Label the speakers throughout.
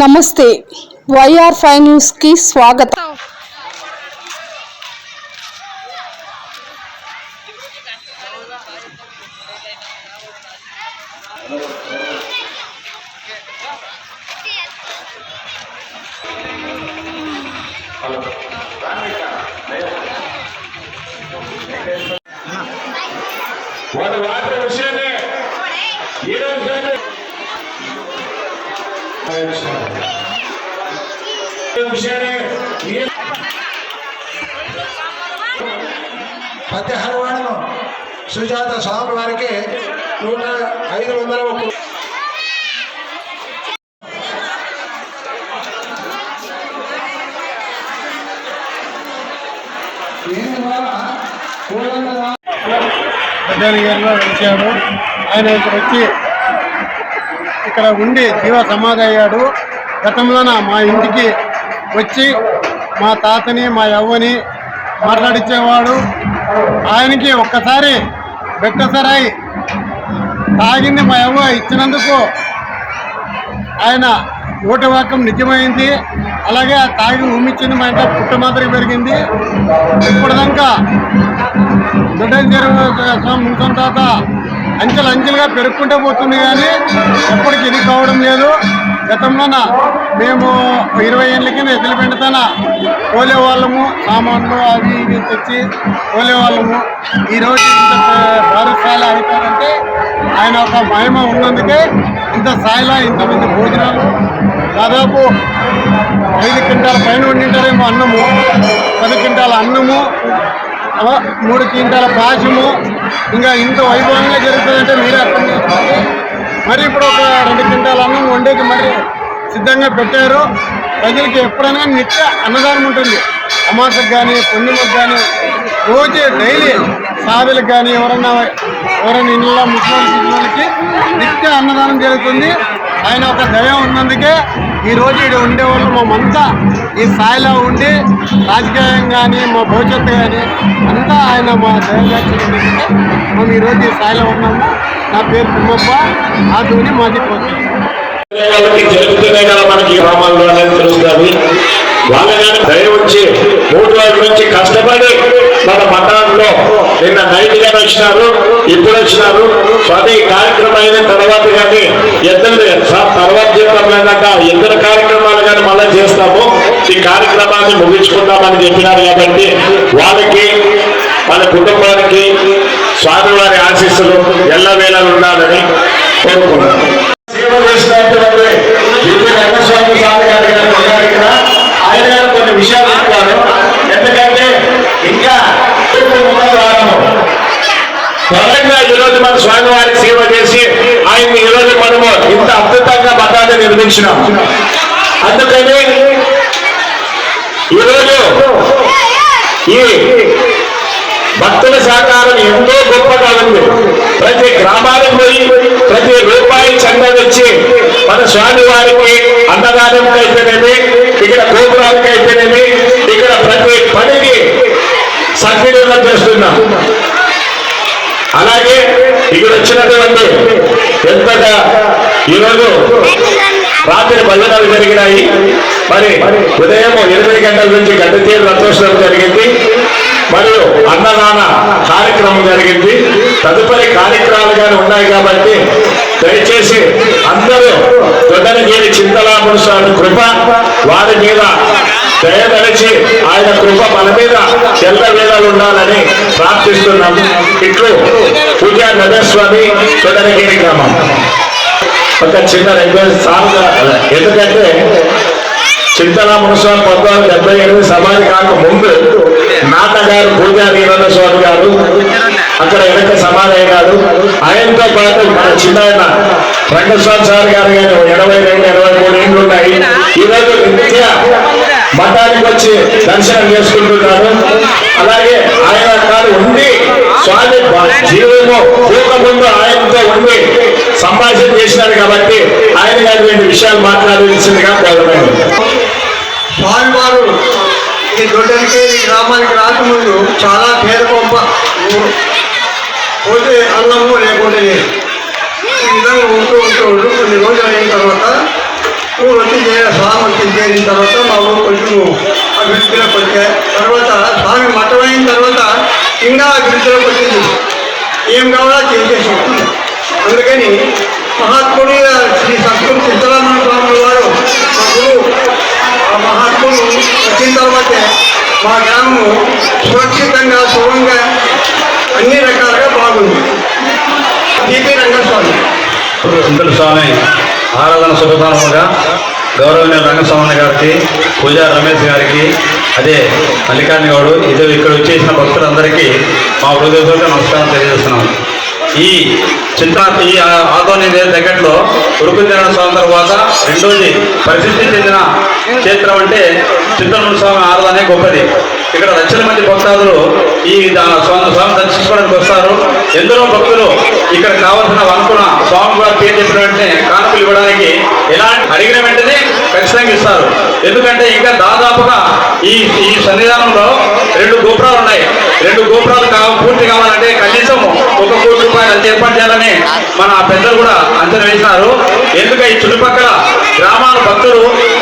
Speaker 1: నమస్తే YR five న్యూస్కి స్వాగతం
Speaker 2: వాడు విషయాన్ని ఈ-
Speaker 3: సుజాత స్వామి వారికి నూట ఐదు వందల ఒక్క
Speaker 4: పెద్దాని గారిలో వెలిచాడు ఆయన ఇక్కడ వచ్చి ఇక్కడ ఉండి జీవ సమాధి అయ్యాడు. గతంలోన మా ఇంటికి వచ్చి మా తాతని మా యవ్వని మాట్లాడించేవాడు ఆయనకి ఒక్కసారి బెట్టసరాయి తాగింది మా యవ్వ ఇచ్చినందుకు ఆయన ఓటవాకం నిజమైంది. అలాగే ఆ తాగి ఉమ్మిచ్చింది మా ఇంట్లో పుట్టమాదిరి పెరిగింది. ఇప్పటిదాకా దొడ్డని చెరువు ముంతం తాత అంచెలు అంచెలుగా పెరుక్కుంటే పోతుంది కానీ ఎప్పటికీ ఇది కావడం లేదు. గతంలోన మేము ఇరవై ఏళ్ళ కింద ఎద్దుల పెండుతాన పోలే వాళ్ళము సామాన్లు అవి ఇవి తెచ్చి పోలే వాళ్ళము. ఈరోజు ఇంత భారతశాల స్థాయిలో అయిపోయారంటే ఆయన ఒక మహిమ ఉన్నందుకే ఇంత స్థాయిలో ఇంతమంది భోజనాలు దాదాపు ఐదు క్వింటాల పైన వండింటారేమో అన్నము పది క్వింటాల అన్నము మూడు క్వింటాల పాశము ఇంకా ఇంత వైభవంగా జరుగుతుందంటే మీరే అర్థం చేసుకోండి మరి ఇప్పుడు ఒక రెండు క్వింటాల అన్నం వండేకి మరి సిద్ధంగా పెట్టారు. ప్రజలకి ఎప్పుడైనా నిత్య అన్నదానం ఉంటుంది. అమాసకు కానీ పుణ్యమకు కానీ రోజు డైలీ సాధులకు కానీ ఎవరన్నా ఎవరైనా ఇళ్ళ ముస్లింలకి నిత్య అన్నదానం జరుగుతుంది. ఆయన ఒక దయ ఉన్నందుకే ఈ రోజు ఇక్కడ ఉండేవాళ్ళు మేమంతా ఈ స్థాయిలో ఉండి రాజకీయం కానీ మా భవిష్యత్తు కానీ అంతా ఆయన మా దయగా చేయండి మేము ఈరోజు ఈ స్థాయిలో ఉన్నాము? నా పేరు తిమ్మప్ప. ఆ ధోని మాజీ కోచ్.
Speaker 2: కదా మనకి ఈ గ్రామాల్లో అనేది తెలుస్తుంది. వాళ్ళ కానీ దయ వచ్చి మూడు రోజుల నుంచి కష్టపడి మన పట్టణంలో నిన్న నైట్ గాని వచ్చినారు ఇప్పుడు వచ్చినారు. స్వామి కార్యక్రమం అయిన తర్వాత కానీ తర్వాత ఇతర కార్యక్రమాలు కానీ మళ్ళీ చేస్తాము. ఈ కార్యక్రమాన్ని ముగించుకుందామని చెప్పినారు కాబట్టి వాళ్ళకి వాళ్ళ కుటుంబానికి స్వామివారి ఆశీస్సులు ఎల్లవేళలు ఉండాలని కోరుకుంటున్నాను సేవ చేసినటువంటి విద్య రంగస్వామి స్వామి గారి గారు ఉన్నారు ఇక్కడ ఆయన గారు కొన్ని విషయాలు చెప్తారు ఎందుకంటే ఇంకా ఉన్నత వారము త్వరగా ఈరోజు మన స్వామివారికి సేవ చేసి ఆయన్ని ఈరోజు మనము ఇంత అద్భుతంగా మతాన్ని అందుకనే ఈరోజు ఈ భక్తుల సహకారం ఎంతో గొప్పగా ఉంది. ప్రతి గ్రామానికి పోయి ప్రతి రూపాయి చందా వచ్చి మన స్వామి వారికి అన్నదానంకి అయితేనేమి ఇక్కడ గోపురానికి అయితేనేమి ఇక్కడ ప్రతి పనికి సద్వినియోగం చేస్తున్నాం. అలాగే ఇక్కడ వచ్చినటువంటి ఎంతగా ఈరోజు రాత్రి భజనలు జరిగినాయి. మరి ఉదయం ఎనిమిది గంటల నుంచి గంట తీరు రథోత్సవం జరిగింది. మరియు అన్నదాన కార్యక్రమం జరిగింది. తదుపరి కార్యక్రమాలు కానీ ఉన్నాయి కాబట్టి దయచేసి అందరూ దొడ్డనగిరి చింతలాపుడు స్వామి కృప వారి మీద దయదలిచి ఆయన కృప మన మీద ఎల్ల వేళలు ఉండాలని ప్రార్థిస్తున్నాం ఇట్లు పూజా నగస్వామి దొడ్డనగిరి గ్రామం. ఒక చిన్న రిక్వెస్ట్ సార్ ఎందుకంటే చింతల మునస్వామి పంతొమ్మిది డెబ్బై ఎనిమిది సమాధి కాక ముందు నాటగారు పూజా వీరన్న స్వామి గారు అక్కడ వెనక సమాధి అయినాడు. ఆయనతో పాటు మన చిన్న రంగస్వామి సార్ గారు కానీ ఎనభై రెండు ఎనభై మూడు ఏళ్ళు ఉన్నాయి. ఈరోజు నిత్య మఠానికి వచ్చి దర్శనం చేసుకుంటున్నారు. అలాగే ఆయన గారు ఉండి స్వామి జీవము సంభాషణ చేసినారు కాబట్టి ఆయన గారి రెండు విషయాలు మాట్లాడాల్సిందిగా కోరలేదు
Speaker 3: స్వామివారు ఈ దొడ్డనికి ఈ గ్రామానికి రాకముందు చాలా పేద పంప పోతే అన్నము లేకుంటే ఈ విధంగా ఉంటూ ఉంటూ ఉంటూ కొన్ని రోజులు అయిన తర్వాత నువ్వు వచ్చి చేయ చేరిన తర్వాత మా ఊరు కొంచెం అభివృద్ధిలోకి వచ్చాయి తర్వాత స్వామి మఠమైన తర్వాత ఇంకా అభివృద్ధిలోకి వచ్చింది. ఏం కావాలో చేసేసి అందుకని మహాత్ముడి శ్రీ సద్గురు సిద్ధరామణ స్వామి వారు మా గురువు ఆ మహాత్ముడు వచ్చిన తర్వాతే మా గ్రామము సురక్షితంగా శుభంగా అన్ని రకాలుగా బాగుంది. టీపీ రంగస్వామి.
Speaker 5: సింధుల స్వామి ఆరాధన శుభకాలముగా గౌరవనీయ రంగస్వామి గారికి పూజా రమేష్ గారికి అదే మల్లికార్జున గౌడు ఇది ఇక్కడ వచ్చేసిన భక్తులందరికీ మా హృదయపూర్వక నమస్కారం తెలియజేస్తున్నాం. ఈ చిత్రా ఈ ఆధోని దగ్గరలో ఉరుకుంజన స్వామి తర్వాత రెండోది ప్రసిద్ధి చెందిన క్షేత్రం అంటే చింతనూరు స్వామి ఆరాధనే గొప్పది. ఇక్కడ లక్షల మంది భక్తాదులు ఈ స్వామి స్వామి దర్శించుకోవడానికి వస్తారు. ఎందరో భక్తులు ఇక్కడ కావాల్సిన అనుకున్న స్వామి కూడా పేరు చెప్పిన వెంటనే కానుకలు ఇవ్వడానికి ఎలాంటి అడిగిన వెంటనే ఖచ్చితంగా ఇస్తారు. ఎందుకంటే ఇంకా దాదాపుగా ఈ ఈ సన్నిధానంలో రెండు గోపురాలు ఉన్నాయి. రెండు గోపురాలు కావ పూర్తి కావాలంటే కనీసం ఒక కోటి రూపాయలు అంత ఏర్పాటు చేయాలని మన పెద్దలు కూడా అంచనా వేసినారు. ఎందుక ఈ చుట్టుపక్కల గ్రామాల భక్తులు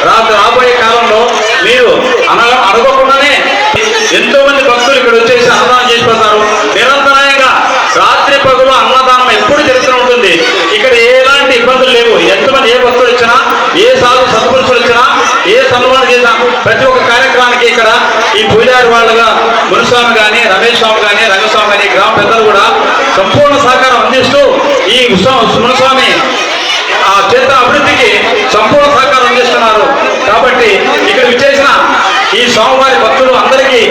Speaker 5: రాత్రి రాబోయే కాలంలో మీరు అన అడగకుండానే ఎంతో మంది భక్తులు ఇక్కడ వచ్చేసి అన్నదానం చేసిపోతారు నిరంతరాయంగా రాత్రి పగులు అన్నదానం ఎప్పుడు జరుగుతూ ఉంటుంది ఇక్కడ ఎలాంటి ఇబ్బందులు లేవు ఎంతమంది ఏ భక్తులు వచ్చినా ఏ సాధు సత్పురుషులు వచ్చినా ఏ సన్మానం చేసినా ప్రతి ఒక్క కార్యక్రమానికి ఇక్కడ ఈ పూజారి వాళ్ళుగా మునుస్వామి కానీ రమేష్ స్వామి కానీ రంగస్వామి కానీ గ్రామ పెద్దలు కూడా సంపూర్ణ సహకారం అందిస్తూ ఈ సుమనస్వామి ఆ క్షేత్ర అభివృద్ధికి సంపూర్ణ సహకారం అందిస్తున్నారు. కాబట్టి ఇక్కడ విచ్చేసిన ఈ స్వామివారి భక్తులు అందరికీ